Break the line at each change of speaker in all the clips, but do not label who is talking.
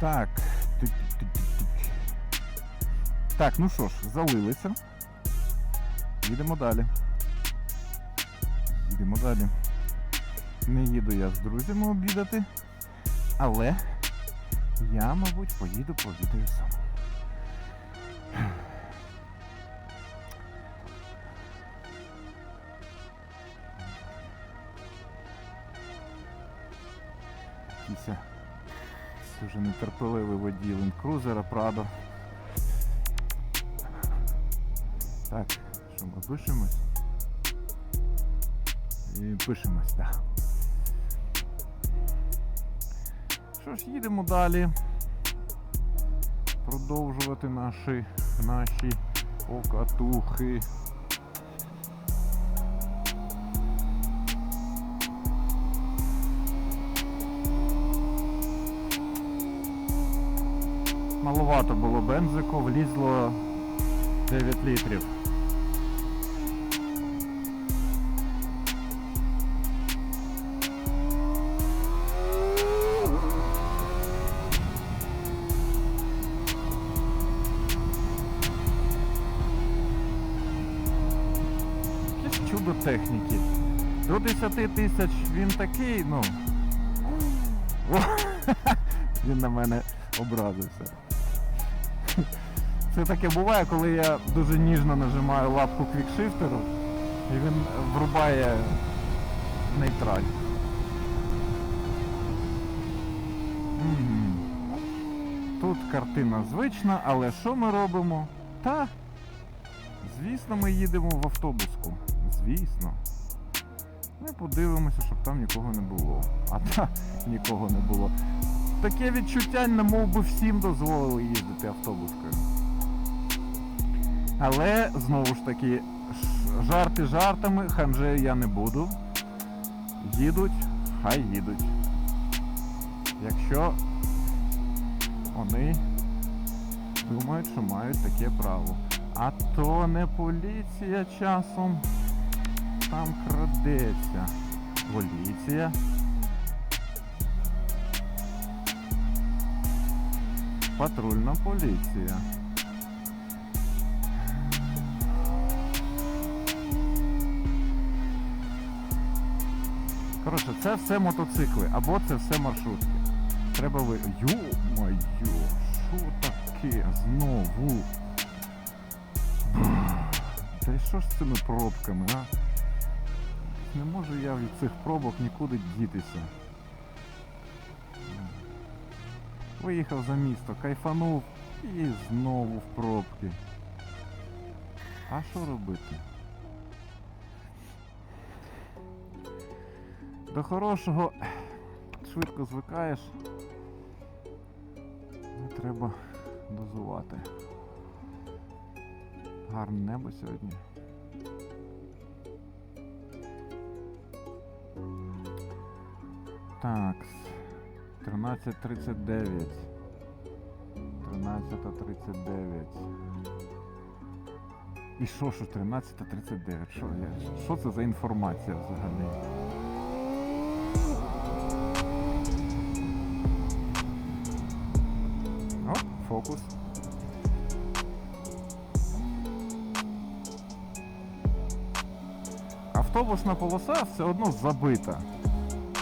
Так. Так, ну що ж, залилися. Їдемо далі. Їдемо далі. Не їду я з друзями обідати, але я, мабуть, поїду пообідаю сам. Кіся. Дуже нетерпеливий водій Cruiser Prado. Так, що ми пишемось? І пишемось, так. Що ж, їдемо далі. Продовжувати наші, наші покатухи. Маловато було бензику, влізло 9 літрів. Чудо техніки. До 10 тисяч він такий, ну. Він на мене образився. Це таке буває, коли я дуже ніжно нажимаю лапку квікшифтеру і він врубає нейтраль. Тут картина звична, але що ми робимо? Та, звісно, ми їдемо в автобуску. Звісно. Ми подивимося, щоб там нікого не було. А та нікого не було. Таке відчуття, немов би всім дозволили їздити автобускою. Але знову ж таки, жарти жартами, ханже я не буду. Їдуть, хай їдуть. Якщо вони думають, що мають таке право. А то не поліція часом там крадеться. Поліція. Патрульна поліція. Коротше, це все мотоцикли, або це все маршрутки. Треба ви. Йо-моє, що таке знову? Та й що ж з цими пробками, а? Не можу я від цих пробок нікуди дітися. Виїхав за місто, кайфанув і знову в пробки. А що робити? До хорошого швидко звикаєш. Не треба дозувати. Гарне небо сьогодні. Так. 13.39. 13.39. І що ж 13.39? Що, що це за інформація взагалі? О, фокус. Автобусна полоса все одно забита.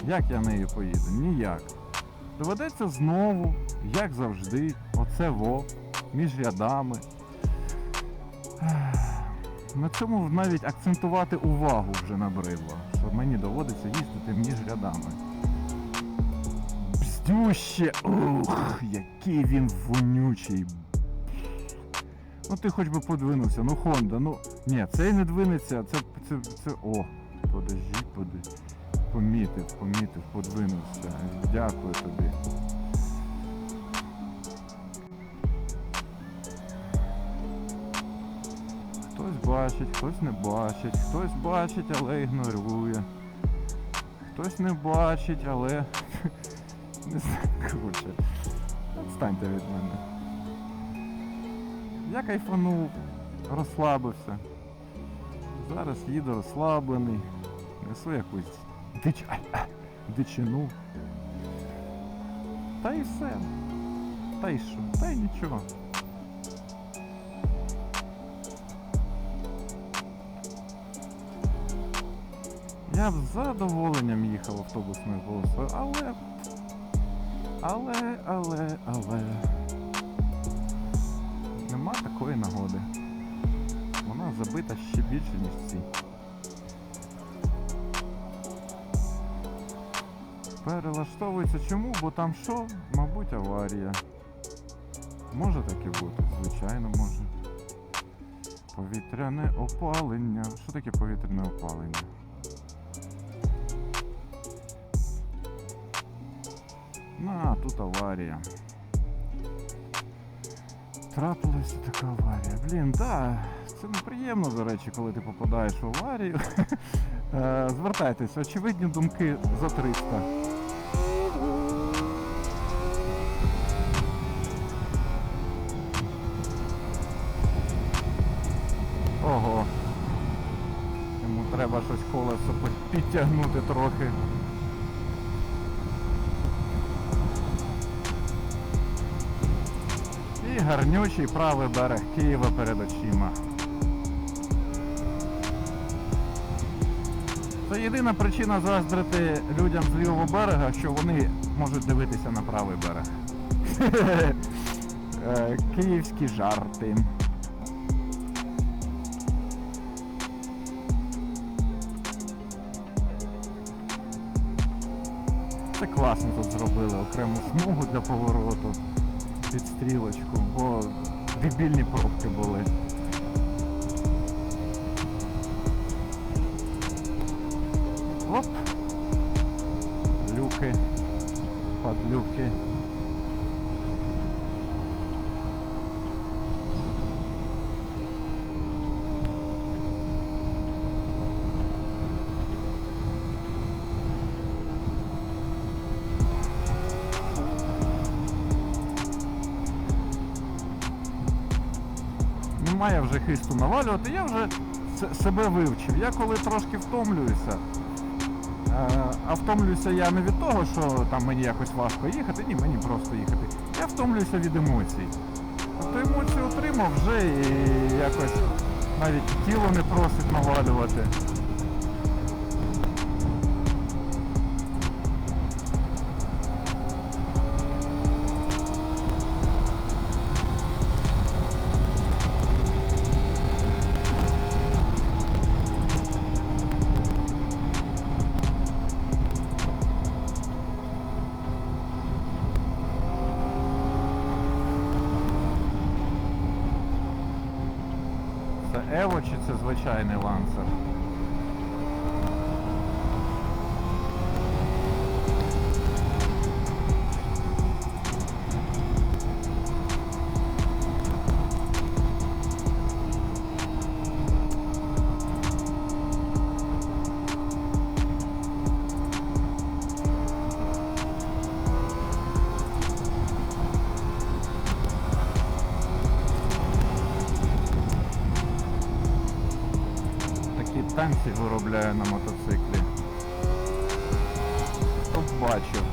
Як я нею поїду? Ніяк. Доведеться знову, як завжди, оце во, між рядами. На цьому навіть акцентувати увагу вже набридло, що мені доводиться їздити між рядами. Бздюще! Ух, який він вонючий. Ну ти хоч би подвинувся, ну Хонда, ну. Ні, цей не двинеться, це. це. це. О, подожди, подожди. Помітив, помітив, подвинувся. Дякую тобі. Хтось бачить, хтось не бачить, хтось бачить, але ігнорує. Хтось не бачить, але. Не знаю, коротше. Відстаньте від мене. Я кайфанув, розслабився. Зараз їду розслаблений, несу якусь дич... дичину. Та і все. Та й що? Та й нічого. Я б з задоволенням їхав автобусною полосою, але. Але, але, але. Нема такої нагоди. Вона забита ще більше, ніж ці. Перелаштовується чому? Бо там що? Мабуть, аварія. Може таке бути, звичайно може. Повітряне опалення. Що таке повітряне опалення? На, тут аварія. Трапилася така аварія. Блін, да, це неприємно, до речі, коли ти попадаєш в аварію. Е, Звертайтесь, очевидні думки за 300. Ого. Йому треба щось колесо підтягнути трохи. І гарнючий правий берег Києва перед очима. Це єдина причина заздрити людям з лівого берега, що вони можуть дивитися на правий берег. Е, Київські жарти. Це класно тут зробили окрему смугу для повороту під стрілочку, бо дебільні пробки були. Оп. Люки. Подлюки. Немає вже хисту навалювати, я вже себе вивчив. Я коли трошки втомлююся, е, а втомлююся я не від того, що там мені якось важко їхати, ні, мені просто їхати. Я втомлююся від емоцій. Тобто емоції отримав вже і якось навіть тіло не просить навалювати. Це чи це звичайний лансер? Танці виробляю на мотоциклі. Тут бачу.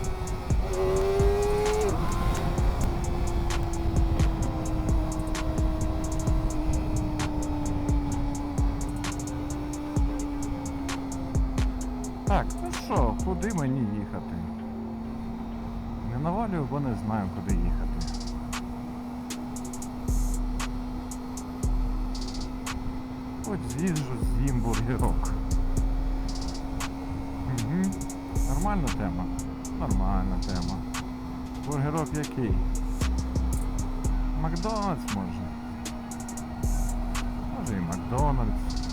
Так, ну що, куди мені їхати? Не навалюю, бо не знаю, куди їхати. Хоч з'їжджу з'їм бургерок. Угу. Нормальна тема. Нормальна тема. Бургерок який? Макдональдс може. Може і Макдональдс.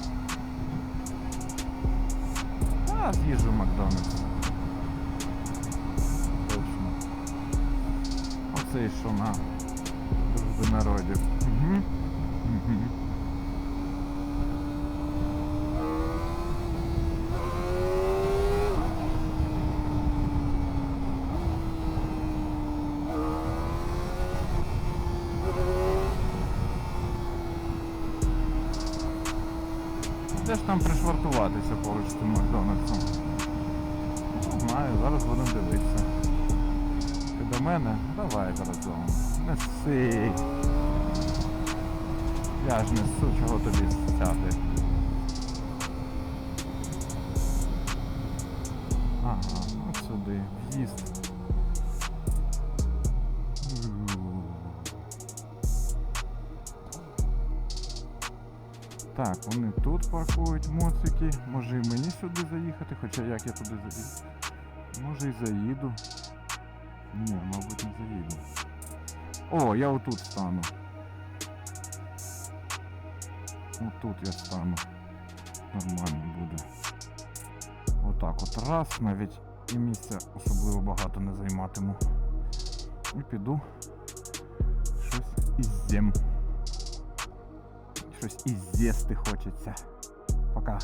А, з'їжджу Макдональдс. Точно. Оце і що на народів. Угу. Угу. Там пришвартуватися поруч з тим Макдональдсом? Не знаю, зараз будемо дивитися. до мене. Давай разом. Неси. Я ж несу, чого тобі стяти. Ага, от сюди. В'їзд. Так, вони тут паркують моцики. Може і мені сюди заїхати, хоча як я туди заїду? Може і заїду. Ні, мабуть, не заїду. О, я отут стану. Отут я стану. Нормально буде. Отак от раз, навіть і місця особливо багато не займатиму. І піду щось іззем. Щось іззєсти хочеться. Пока.